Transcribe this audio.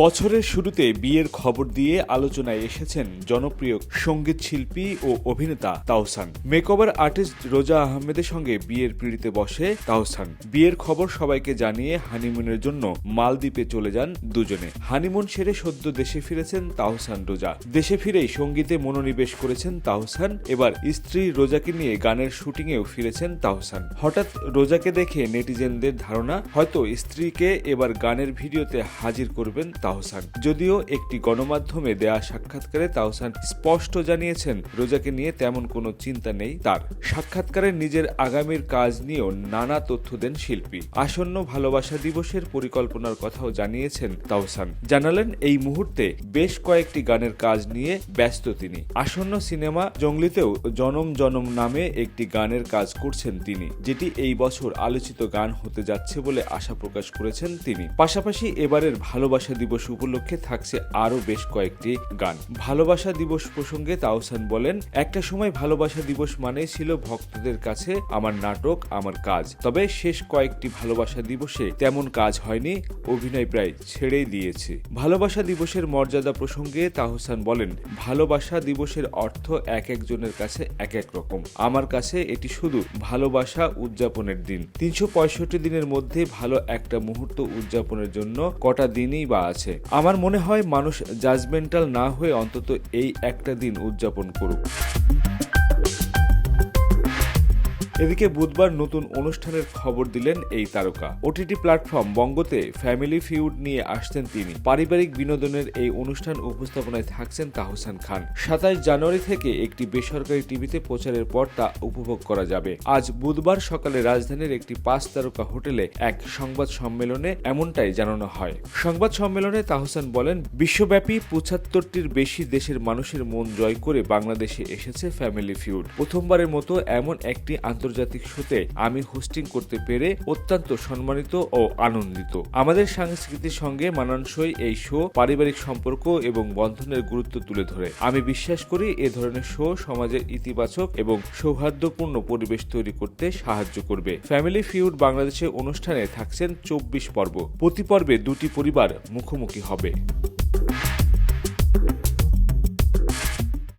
বছরের শুরুতে বিয়ের খবর দিয়ে আলোচনায় এসেছেন জনপ্রিয় সংগীত শিল্পী ও অভিনেতা তাওসান। মেকওভার আর্টিস্ট রোজা আহমেদের সঙ্গে বিয়ের পিড়িতে বসে তাওসান। বিয়ের খবর সবাইকে জানিয়ে হানিমুনের জন্য মালদ্বীপে চলে যান দুজনে। হানিমুন সেরে সদ্য দেশে ফিরেছেন তাহসান রোজা। দেশে ফিরেই সঙ্গীতে মনোনিবেশ করেছেন তাহসান এবার স্ত্রী রোজাকে নিয়ে গানের শুটিংয়েও ফিরেছেন তাহসান হঠাৎ রোজাকে দেখে নেটিজেনদের ধারণা, হয়তো স্ত্রীকে এবার গানের ভিডিওতে হাজির করবেন তাহসান যদিও একটি গণমাধ্যমে দেয়া সাক্ষাৎকারে তাহসান স্পষ্ট জানিয়েছেন, রোজাকে নিয়ে তেমন কোনো চিন্তা নেই তার। সাক্ষাৎকারে নিজের আগামীর কাজ নিয়েও নানা তথ্য দেন শিল্পী। আসন্ন ভালোবাসা দিবসের পরিকল্পনার কথাও জানিয়েছেন তাওসান। জানালেন, এই মুহূর্তে বেশ কয়েকটি গানের কাজ নিয়ে ব্যস্ত তিনি। আসন্ন সিনেমা জঙ্গলিতেও জনম জনম নামে একটি গানের কাজ করছেন তিনি, যেটি এই বছর আলোচিত গান হতে যাচ্ছে বলে আশা প্রকাশ করেছেন তিনি। পাশাপাশি এবারের ভালোবাসা দিবস উপলক্ষে থাকছে আরও বেশ কয়েকটি গান। ভালোবাসা দিবস প্রসঙ্গে তাওসান বলেন, একটা সময় ভালোবাসা দিবস মানে ছিল ভক্তদের কাছে আমার নাটক, আমার কাজ। তবে শেষ কয়েকটি ভালোবাসা দিবসে তেমন কাজ হয়নি, অভিনয় প্রায় ছেড়েই দিয়েছে। ভালোবাসা দিবসের মর্যাদা প্রসঙ্গে তাহসান বলেন, ভালোবাসা দিবসের অর্থ এক একজনের কাছে এক এক রকম। আমার কাছে এটি শুধু ভালোবাসা উদযাপনের দিন। তিনশো পঁয়ষট্টি দিনের মধ্যে ভালো একটা মুহূর্ত উদযাপনের জন্য কটা দিনই বা আছে? আমার মনে হয় মানুষ জাজমেন্টাল না হয়ে অন্তত এই একটা দিন উদযাপন করুক। এদিকে বুধবার নতুন অনুষ্ঠানের খবর দিলেন এই তারকা। ওটিটি প্ল্যাটফর্ম বঙ্গতে ফ্যামিলি ফিউড নিয়ে আসছেন তিনি। পারিবারিক বিনোদনের এই অনুষ্ঠান উপস্থাপনায় থাকছেন তাহসান খান। সাতাশ জানুয়ারি থেকে একটি বেসরকারি টিভিতে প্রচারের পর তা উপভোগ করা যাবে। আজ বুধবার সকালে রাজধানীর একটি পাঁচ তারকা হোটেলে এক সংবাদ সম্মেলনে এমনটাই জানানো হয়। সংবাদ সম্মেলনে তাহসান বলেন, বিশ্বব্যাপী পঁচাত্তরটির বেশি দেশের মানুষের মন জয় করে বাংলাদেশে এসেছে ফ্যামিলি ফিউড প্রথমবারের মতো এমন একটি আন্তর্জাতিক শোতে আমি হোস্টিং করতে পেরে অত্যন্ত সম্মানিত ও আনন্দিত। আমাদের সংস্কৃতির সঙ্গে মানানসই এই শো পারিবারিক সম্পর্ক এবং বন্ধনের গুরুত্ব তুলে ধরে। আমি বিশ্বাস করি এ ধরনের শো সমাজের ইতিবাচক এবং সৌহার্দ্যপূর্ণ পরিবেশ তৈরি করতে সাহায্য করবে। ফ্যামিলি ফিউড বাংলাদেশে অনুষ্ঠানে থাকছেন চব্বিশ পর্ব। প্রতি পর্বে দুটি পরিবার মুখোমুখি হবে।